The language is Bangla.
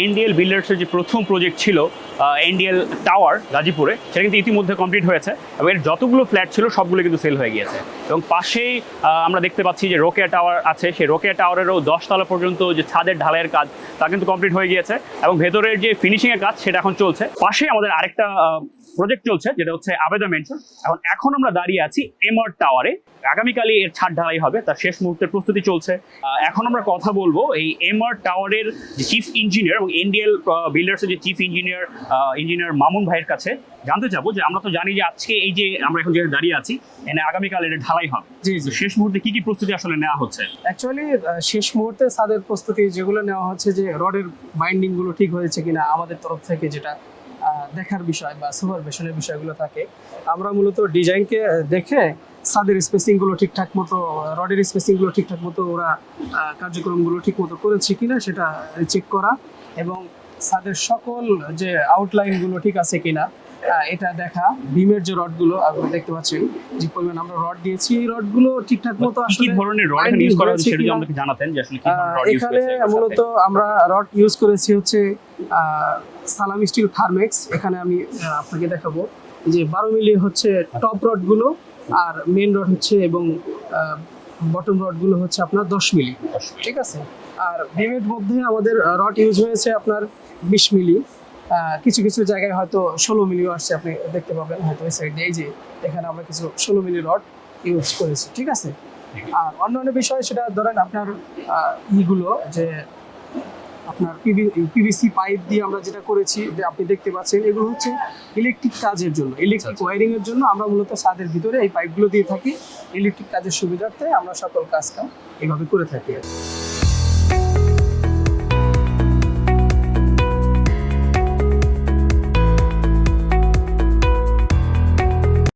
এনডিএল বিল্ডার্সের যে প্রথম প্রজেক্ট ছিল এনডিএল টাওয়ার গাজীপুরে, সেটা কিন্তু ইতিমধ্যে কমপ্লিট হয়েছে এবং এর যতগুলো ফ্ল্যাট ছিল সবগুলো কিন্তু সেল হয়ে গিয়েছে। এবং পাশেই আমরা দেখতে পাচ্ছি যে রোকেয়া টাওয়ার আছে, সেই রোকেয়া টাওয়ারেরও দশতলা পর্যন্ত যে ছাদের ঢালাইয়ের কাজ, তা কিন্তু কমপ্লিট হয়ে গিয়েছে এবং ভেতরের যে ফিনিশিংয়ের কাজ, সেটা এখন চলছে। পাশে আমাদের আরেকটা প্রজেক্ট চলছে, যেটা হচ্ছে আবেদা মেনশন এখন এখন আমরা দাঁড়িয়ে আছি এমআর টাওয়ারে। আগামীকালই এর ছাদ ঢালাই হবে, তার শেষ মুহূর্তের প্রস্তুতি চলছে। এখন আমরা কথা বলব এই এমআর টাওয়ারের চিফ ইঞ্জিনিয়ার এবং এনডিএল বিল্ডার্সের যে চিফ ইঞ্জিনিয়ার ইঞ্জিনিয়ার মামুন ভাইয়ের কাছে জানতে চাবো যে আমরা তো জানি যে আজকে এই যে আমরা এখন যেখানে দাঁড়িয়ে আছি এনে আগামীকাল এটা ঢালাই হবে। জি তো শেষ মুহূর্তে কি কি প্রস্তুতি আসলে নেওয়া হচ্ছে? অ্যাকচুয়ালি শেষ মুহূর্তে সাদের প্রস্তুতি যেগুলো নেওয়া হচ্ছে যে রডের বাইন্ডিংগুলো ঠিক হয়েছে কিনা আমাদের তরফ থেকে যেটা দেখার বিষয় বা সুপারভিশনের বিষয়গুলো থাকে আমরা মূলত ডিজাইনকে দেখে সাদের স্পেসিংগুলো ঠিকঠাক মতো রডের স্পেসিংগুলো ঠিকঠাক মতো ওরা কার্যক্রমগুলো ঠিক মতো করেছে কিনা সেটা চেক করা এবং ছাদের সকল যে আউটলাইনগুলো ঠিক আছে কিনা এটা দেখা বিমের যে রডগুলো আপনারা দেখতে পাচ্ছেন যে পরিমাণ আমরা রড দিয়েছি এই রডগুলো ঠিকঠাক মতো কি কি আসলে ধরনের রড এখানে ইউজ করা হচ্ছে হয়েছে সেটা যদি কিনা? জানাতেন যে আসলে কি ধরনের রড ইউজ এখানে মূলত আমরা রড ইউজ করেছি হচ্ছে সালাম স্টিল থার্মেক্স এখানে আমি আপনাকে দেখাবো যে বারো মিলি হচ্ছে টপ রডগুলো আর মেন রড হচ্ছে এবং বটম রডগুলো হচ্ছে আপনার দশ মিলি। ঠিক আছে? আর বিমের মধ্যে আমাদের রড ইউজ হয়েছে আপনার বিশ মিলি। কিছু কিছু জায়গায় হয়তো ষোলো মিলিও আসছে, আপনি দেখতে পাবেন হয়তো এই সাইডে এই যে, এখানে আমরা কিছু ষোলো মিলি রড ইউজ করেছি, ঠিক আছে? আর অন্য অন্য বিষয় সেটা ধরেন আপনার ইগুলো যে আপনার পিভিসি পাইপ দিয়ে আমরা যেটা করেছি যে আপনি দেখতে পাচ্ছেন এগুলো হচ্ছে ইলেকট্রিক কাজের জন্য ইলেকট্রিক ওয়ারিং এর জন্য আমরা মূলত ছাদের ভিতরে এই পাইপগুলো দিয়ে থাকি। ইলেকট্রিক কাজের সুবিধার্থে আমরা সকল কাজটা এভাবে এইভাবে করে থাকি